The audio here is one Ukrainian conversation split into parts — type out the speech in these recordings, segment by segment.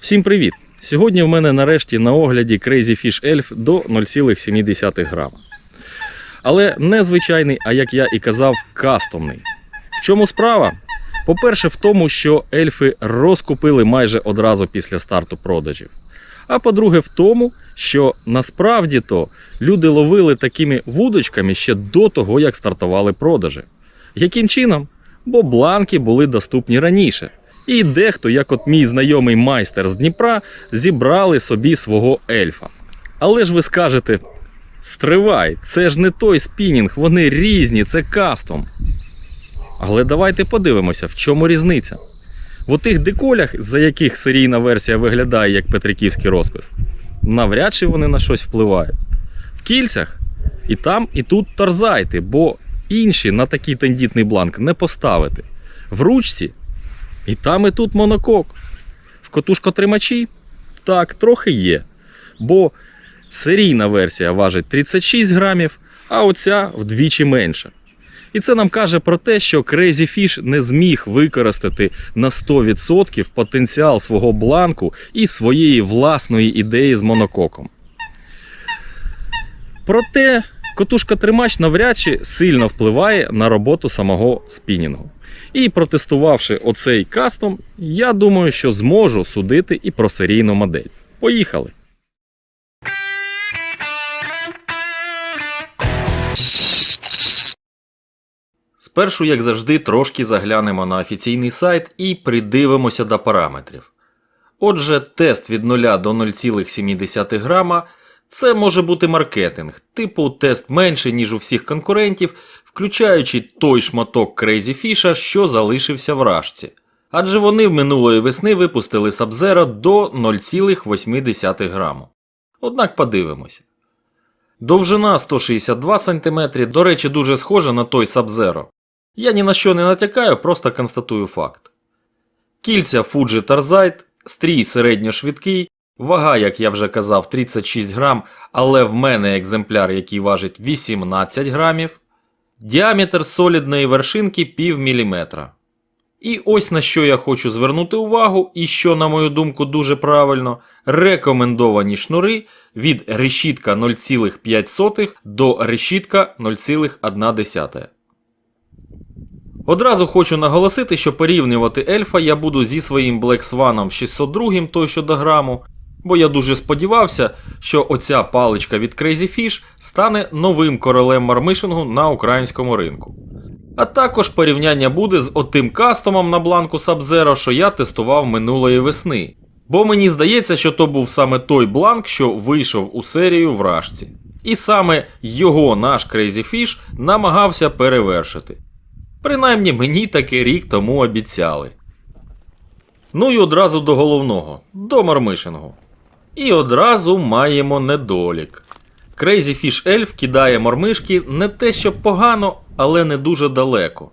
Всім привіт! Сьогодні в мене нарешті на огляді Crazy Fish Elf до 0,7 грама. Але не звичайний, а як я і казав, кастомний. В чому справа? По-перше, в тому, що ельфи розкупили майже одразу після старту продажів. А по-друге, в тому, що насправді то люди ловили такими вудочками ще до того, як стартували продажі. Яким чином? Бо бланки були доступні раніше. І дехто, як от мій знайомий майстер з Дніпра, зібрали собі свого ельфа. Але ж ви скажете: стривай, це ж не той спінінг, вони різні, це кастом. Але давайте подивимося, в чому різниця. В отих деколях, за яких серійна версія виглядає як петриківський розпис, навряд чи вони на щось впливають. В кільцях і там, і тут торзайте, бо інші на такий тендітний бланк не поставити. В ручці і там, і тут монокок. В котушкотримачі так, трохи є. Бо серійна версія важить 36 грамів, а оця вдвічі менша. І це нам каже про те, що Crazy Fish не зміг використати на 100% потенціал свого бланку і своєї власної ідеї з монококом. Проте котушка-тримач навряд чи сильно впливає на роботу самого спінінгу. І протестувавши оцей кастом, я думаю, що зможу судити і про серійну модель. Поїхали! Спершу, як завжди, трошки заглянемо на офіційний сайт і придивимося до параметрів. Отже, тест від 0 до 0,7 грама це може бути маркетинг, типу тест менше, ніж у всіх конкурентів, включаючи той шматок Crazy Fish, що залишився в рашці. Адже вони в минулої весни випустили Sub-Zero до 0,8 граму. Однак подивимося. Довжина 162 см, до речі, дуже схожа на той Sub-Zero. Я ні на що не натякаю, просто констатую факт. Кільця Fuji Tarzite, стрій середньошвидкий, вага, як я вже казав, 36 грам, але в мене екземпляр, який важить 18 грамів. Діаметр солідної вершинки пів міліметра. І ось на що я хочу звернути увагу, і що, на мою думку, дуже правильно, рекомендовані шнури від решітка 0,5 до решітка 0,1. Одразу хочу наголосити, що порівнювати ельфа я буду зі своїм Black Swan 602 той що до граму, бо я дуже сподівався, що оця паличка від Crazy Fish стане новим королем мармишингу на українському ринку. А також порівняння буде з отим кастомом на бланку Sub-Zero, що я тестував минулої весни. Бо мені здається, що то був саме той бланк, що вийшов у серію в рашці. І саме його наш Crazy Fish намагався перевершити. Принаймні мені таки рік тому обіцяли. Ну і одразу до головного, до мармишингу. І одразу маємо недолік. Crazy Fish Elf кидає мормишки не те, що погано, але не дуже далеко.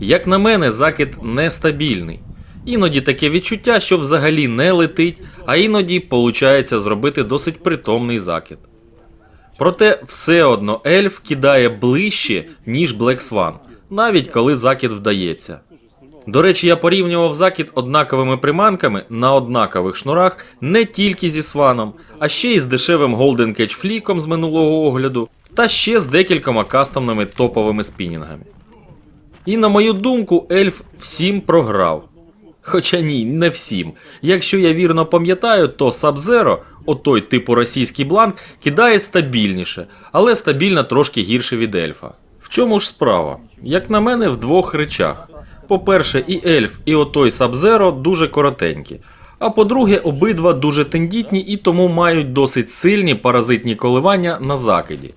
Як на мене, закид нестабільний. Іноді таке відчуття, що взагалі не летить, а іноді получається зробити досить притомний закид. Проте все одно ельф кидає ближче, ніж Black Swan, навіть коли закид вдається. До речі, я порівнював закид однаковими приманками на однакових шнурах не тільки зі сваном, а ще й з дешевим Golden Catch фліком з минулого огляду, та ще з декількома кастомними топовими спінінгами. І на мою думку, ельф всім програв. Хоча ні, не всім. Якщо я вірно пам'ятаю, то Sub-Zero, отой типу російський бланк, кидає стабільніше, але стабільно трошки гірше від ельфа. В чому ж справа? Як на мене, в двох речах. По-перше, і ельф, і отой Sub-Zero дуже коротенькі. А по-друге, обидва дуже тендітні і тому мають досить сильні паразитні коливання на закиді.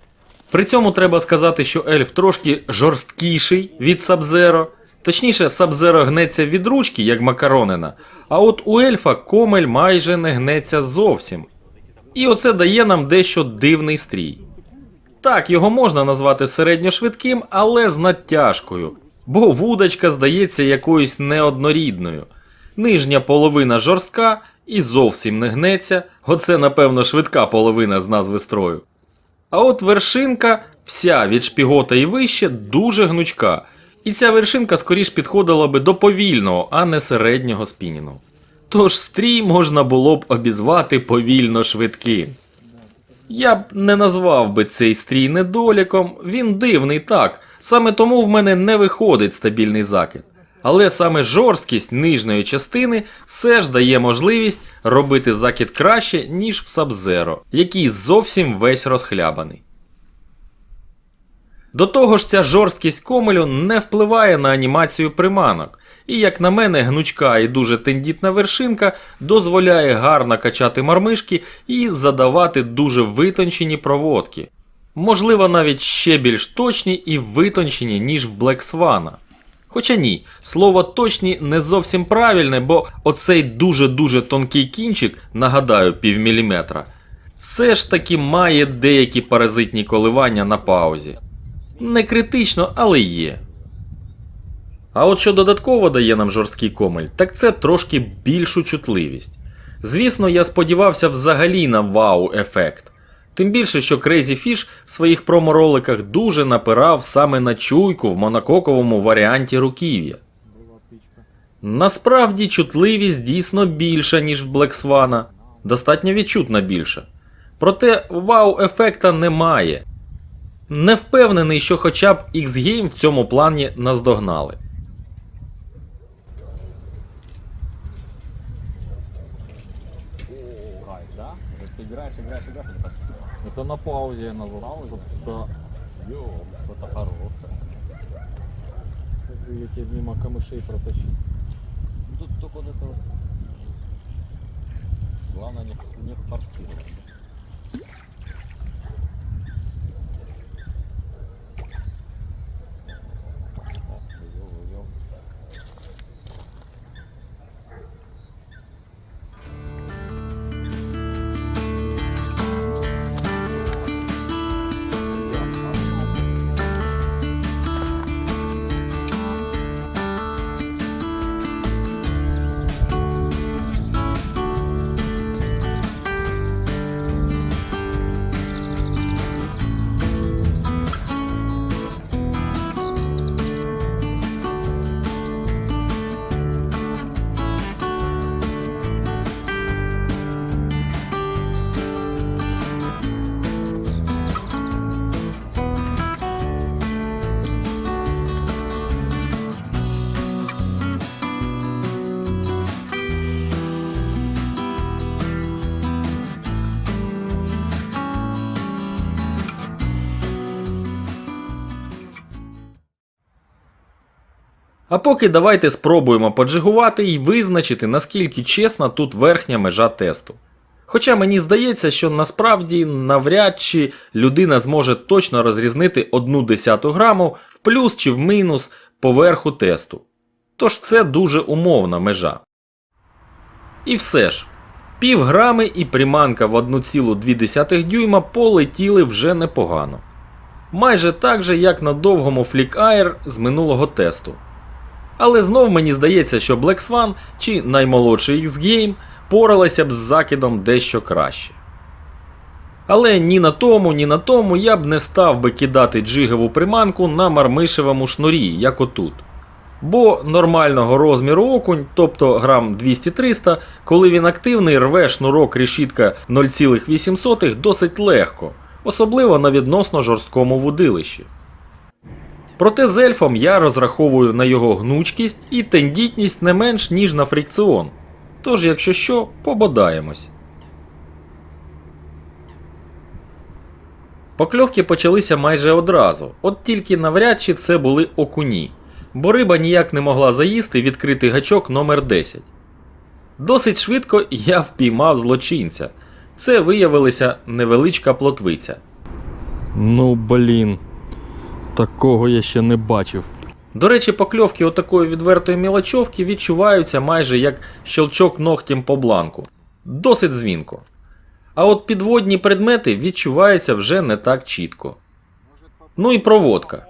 При цьому треба сказати, що ельф трошки жорсткіший від Sub-Zero. Точніше, Sub-Zero гнеться від ручки, як макаронина, а от у ельфа комель майже не гнеться зовсім. І оце дає нам дещо дивний стрій. Так, його можна назвати середньошвидким, але з натяжкою, бо вудочка здається якоюсь неоднорідною. Нижня половина жорстка і зовсім не гнеться, оце, напевно, швидка половина з назви строю. А от вершинка, вся від шпігота і вище, дуже гнучка. І ця вершинка скоріш підходила би до повільного, а не середнього спінінгу. Тож стрій можна було б обізвати повільно швидким. Я б не назвав би цей стрій недоліком, він дивний так, саме тому в мене не виходить стабільний закид. Але саме жорсткість нижньої частини все ж дає можливість робити закид краще, ніж в Sub-Zero, який зовсім весь розхлябаний. До того ж, ця жорсткість комелю не впливає на анімацію приманок, і, як на мене, гнучка і дуже тендітна вершинка дозволяє гарно качати мармишки і задавати дуже витончені проводки. Можливо, навіть ще більш точні і витончені, ніж в Black Swan. Хоча ні, слово точні не зовсім правильне, бо оцей дуже-дуже тонкий кінчик, нагадаю, півміліметра, все ж таки має деякі паразитні коливання на паузі. Не критично, але є. А от що додатково дає нам жорсткий комель, так це трошки більшу чутливість. Звісно, я сподівався взагалі на вау-ефект. Тим більше, що Crazy Fish в своїх промо-роликах дуже напирав саме на чуйку в монококовому варіанті руків'я. Насправді чутливість дійсно більша, ніж в Black Swan, достатньо відчутна більша. Проте вау-ефекта немає. Не впевнений, що хоча б X-Game в цьому плані наздогнали. Кайф, да? Вот ты играешь, играешь, играешь. и так, Это на паузе я назвал. Это, ём, что-то хорошее. Я тебе мимо камышей протащил. Ну, Тут только вот это вот. Главное не, не форсировать. А поки давайте спробуємо поджигувати і визначити, наскільки чесна тут верхня межа тесту. Хоча мені здається, що насправді навряд чи людина зможе точно розрізнити одну десяту граму в плюс чи в мінус поверху тесту. Тож це дуже умовна межа. І все ж, пів грами і приманка в 1,2 дюйма полетіли вже непогано. Майже так же, як на довгому Air з минулого тесту. Але знов мені здається, що Black Swan чи наймолодший X-Game поралися б з закидом дещо краще. Але ні на тому, ні на тому я б не став би кидати джигову приманку на мармишевому шнурі, як отут. Бо нормального розміру окунь, тобто грам 200-300, коли він активний, рве шнурок решітка 0,8 досить легко, особливо на відносно жорсткому вудилищі. Проте з ельфом я розраховую на його гнучкість і тендітність не менш ніж на фрикціон. Тож, якщо що, пободаємось. Покльовки почалися майже одразу, от тільки навряд чи це були окуні, бо риба ніяк не могла заїсти відкритий гачок номер 10 Досить швидко я впіймав злочинця. Це виявилася невеличка плотвиця. Ну, блін. Такого я ще не бачив. До речі, покльовки отакої відвертої мілочовки відчуваються майже як щелчок ногтем по бланку. Досить дзвінко. А от підводні предмети відчуваються вже не так чітко. Ну і проводка.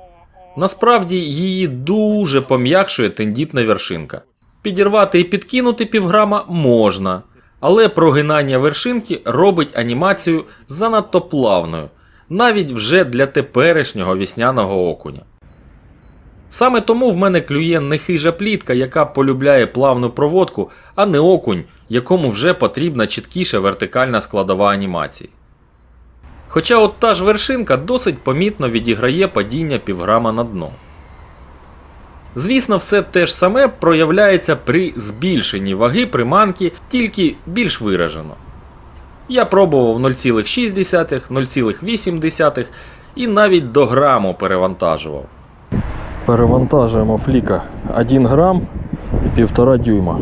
Насправді її дуже пом'якшує тендітна вершинка. Підірвати і підкинути півграма можна, але прогинання вершинки робить анімацію занадто плавною, навіть вже для теперішнього вісняного окуня. Саме тому в мене клює не хижа плітка, яка полюбляє плавну проводку, а не окунь, якому вже потрібна чіткіша вертикальна складова анімації. Хоча от та ж вершинка досить помітно відіграє падіння півграма на дно. Звісно, все те ж саме проявляється при збільшенні ваги приманки, тільки більш виражено. Я пробував 0,6, 0,8 і навіть до граму перевантажував. Перевантажуємо фліка 1 грам і 1,5 дюйма.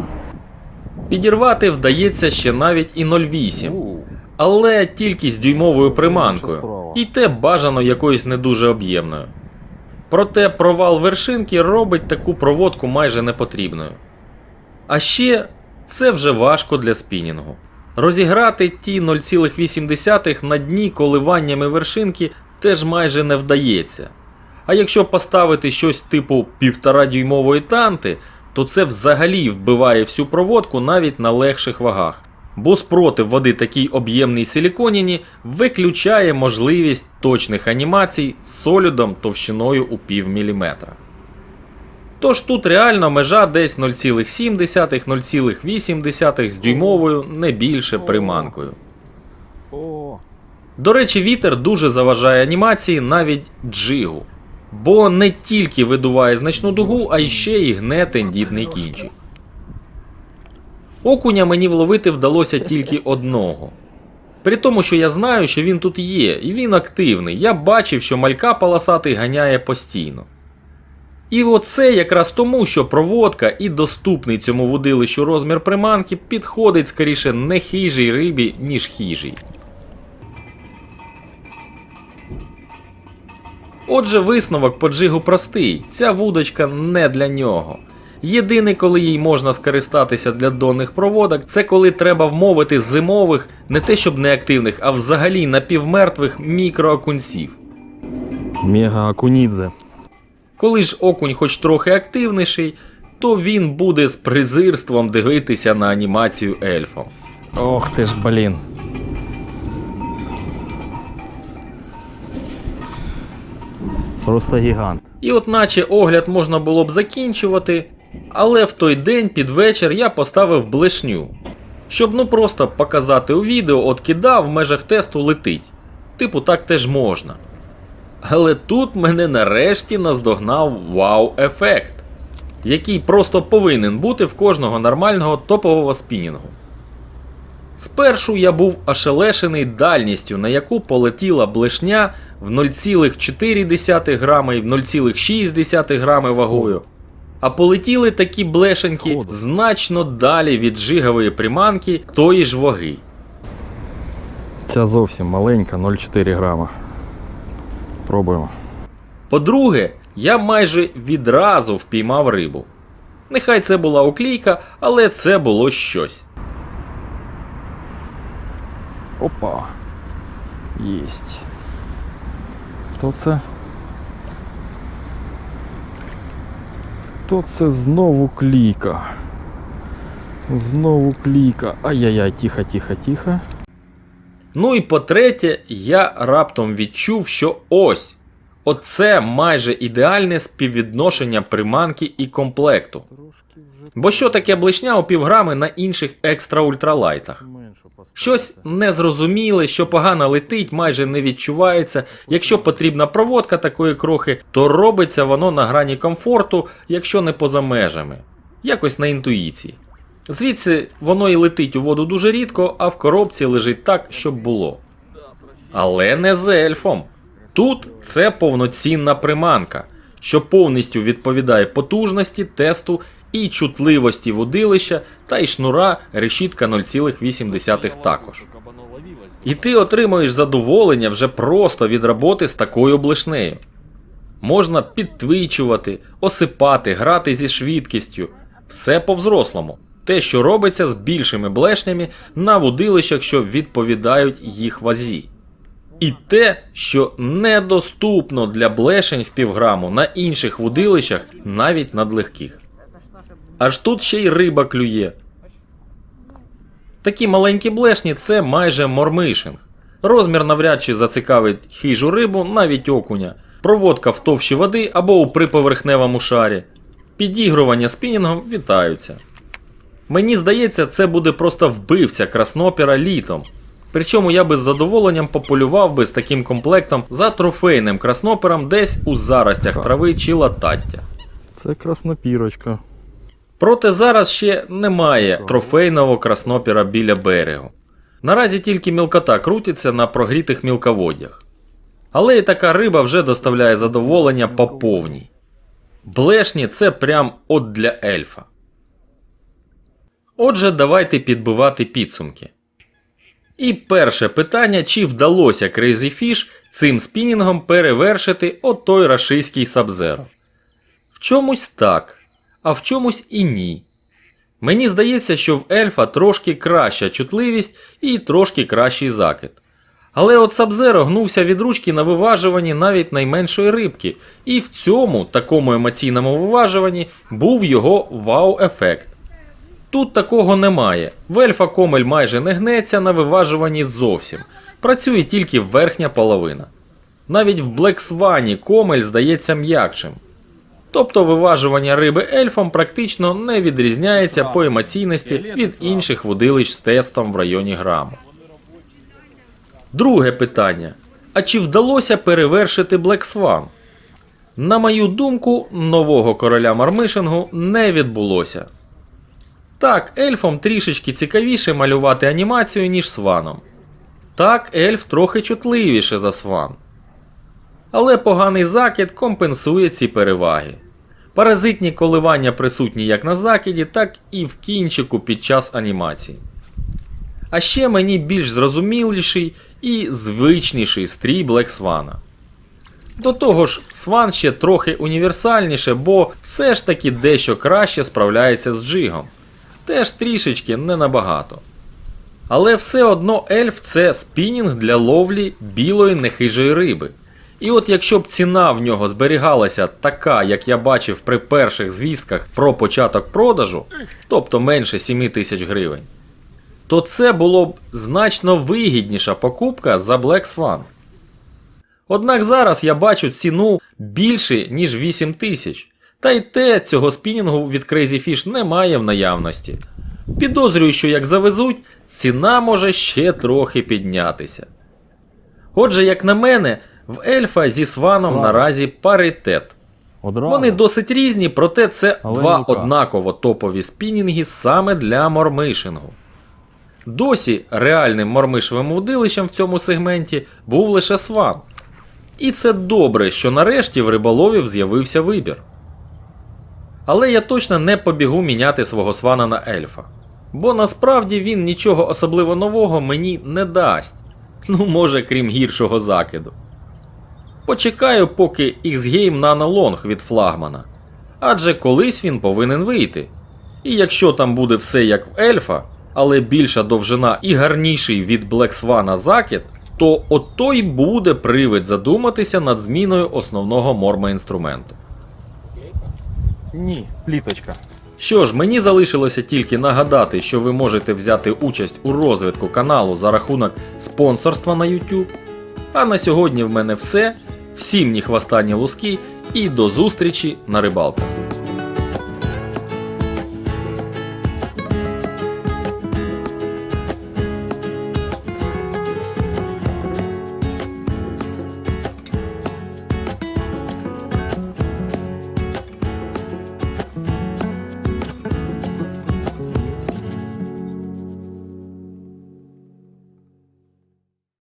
Підірвати вдається ще навіть і 0,8, але тільки з дюймовою приманкою, і те бажано якоюсь не дуже об'ємною. Проте провал вершинки робить таку проводку майже непотрібною. А ще це вже важко для спінінгу. Розіграти ті 0,8 на дні коливаннями вершинки теж майже не вдається. А якщо поставити щось типу 1,5 дюймової танти, то це взагалі вбиває всю проводку навіть на легших вагах. Бо спротив води такій об'ємній силіконіні виключає можливість точних анімацій з солюдом товщиною у пів міліметра. Тож тут реально межа десь 0,7-0,8 з дюймовою, не більше приманкою. До речі, вітер дуже заважає анімації навіть джигу, бо не тільки видуває значну дугу, а й ще й гне тендітний кінчик. Окуня мені вловити вдалося тільки одного. При тому, що я знаю, що він тут є, і він активний. Я бачив, що малька полосатий ганяє постійно. І оце якраз тому, що проводка і доступний цьому водилищу розмір приманки підходить скоріше не хижій рибі, ніж хижій. Отже, висновок по джигу простий: ця вудочка не для нього. Єдине, коли їй можна скористатися для донних проводок, це коли треба вмовити зимових, не те щоб неактивних, а взагалі напівмертвих мікроокунців. мега акунідзе. Коли ж окунь хоч трохи активніший, то він буде з презирством дивитися на анімацію ельфом. Ох ти ж, блін. Просто гігант. І от наче огляд можна було б закінчувати, але в той день під вечір я поставив блешню. Щоб ну просто показати у відео, от кидав в межах тесту летить. Типу, так теж можна. Але тут мене нарешті наздогнав вау-ефект, який просто повинен бути в кожного нормального топового спінінгу. Спершу я був ошелешений дальністю, на яку полетіла блешня в 0,4 грами і в 0,6 грами вагою. А полетіли такі блешеньки Сходу. значно далі від жигової приманки тої ж ваги. Ця зовсім маленька, 0,4 грама. Пробуємо. По-друге, я майже відразу впіймав рибу. Нехай це була уклійка, але це було щось. Опа. Єсть. Хто це? Хто це знову кліка? Знову кліка. Ай-яй-яй, тихо, тихо, тихо. Ну і по-третє, я раптом відчув, що ось. Оце майже ідеальне співвідношення приманки і комплекту. Бо що таке блишня у півграми на інших екстра ультралайтах? Щось незрозуміле, що погано летить, майже не відчувається. Якщо потрібна проводка такої крохи, то робиться воно на грані комфорту, якщо не поза межами. Якось на інтуїції. Звідси воно і летить у воду дуже рідко, а в коробці лежить так, щоб було. Але не з ельфом. Тут це повноцінна приманка, що повністю відповідає потужності тесту і чутливості водилища та й шнура решітка 0,8 також. І ти отримуєш задоволення вже просто від роботи з такою блешнею. Можна підтвичувати, осипати, грати зі швидкістю. Все по-взрослому. Те, що робиться з більшими блешнями на вудилищах, що відповідають їх вазі. І те, що недоступно для блешень в півграму на інших вудилищах, навіть надлегких. Аж тут ще й риба клює. Такі маленькі блешні це майже мормишинг. Розмір навряд чи зацікавить хижу рибу, навіть окуня. проводка в товщі води або у приповерхневому шарі. Підігрування спінінгом вітаються. Мені здається, це буде просто вбивця краснопера літом. Причому я би з задоволенням пополював би з таким комплектом за трофейним краснопером десь у заростях трави чи латаття. Це краснопірочка. Проте зараз ще немає трофейного краснопіра біля берегу. Наразі тільки мілкота крутиться на прогрітих мілководдях. Але і така риба вже доставляє задоволення по повній. Блешні це прям от для ельфа. Отже, давайте підбивати підсумки. І перше питання: чи вдалося Crazy Fish цим спінінгом перевершити отой рашистський Сабзеро? В чомусь так, а в чомусь і ні. Мені здається, що в ельфа трошки краща чутливість і трошки кращий закид. Але от Сабзеро гнувся від ручки на виважуванні навіть найменшої рибки, і в цьому такому емоційному виважуванні був його вау-ефект. Тут такого немає. В ельфа комель майже не гнеться на виважуванні зовсім. Працює тільки верхня половина. Навіть в Блексвані комель здається м'якшим. Тобто виважування риби ельфом практично не відрізняється по емоційності від інших водилищ з тестом в районі граму. Друге питання. А чи вдалося перевершити Swan? На мою думку, нового короля мармишингу не відбулося. Так, ельфом трішечки цікавіше малювати анімацію, ніж сваном. Так, ельф трохи чутливіше за сван. Але поганий закид компенсує ці переваги. Паразитні коливання присутні як на закиді, так і в кінчику під час анімації. А ще мені більш зрозуміліший і звичніший стрій Black Свана. До того ж, Сван ще трохи універсальніше, бо все ж таки дещо краще справляється з джигом. Теж трішечки не набагато. Але все одно ельф це спінінг для ловлі білої нехижої риби. І от якщо б ціна в нього зберігалася така, як я бачив при перших звістках про початок продажу, тобто менше 7 тисяч гривень, то це було б значно вигідніша покупка за Black Swan. Однак зараз я бачу ціну більше, ніж 8 тисяч. Та й те цього спінінгу від Crazy Fish немає в наявності. Підозрюю, що як завезуть, ціна може ще трохи піднятися. Отже, як на мене, в ельфа зі сваном Слава. наразі паритет. Одразу. Вони досить різні, проте це Але два Лука. однаково топові спінінги саме для мормишингу. Досі реальним мормишевим удилищем в цьому сегменті був лише сван. І це добре, що нарешті в риболовів з'явився вибір. Але я точно не побігу міняти свого свана на ельфа. Бо насправді він нічого особливо нового мені не дасть. Ну, може, крім гіршого закиду. Почекаю, поки X-Game Nano від флагмана. Адже колись він повинен вийти. І якщо там буде все як в ельфа, але більша довжина і гарніший від Black Swan закид, то ото й буде привид задуматися над зміною основного морма-інструменту. Ні, пліточка. Що ж, мені залишилося тільки нагадати, що ви можете взяти участь у розвитку каналу за рахунок спонсорства на YouTube. А на сьогодні в мене все. Всім ні хвоста, луски, і до зустрічі на рибалках.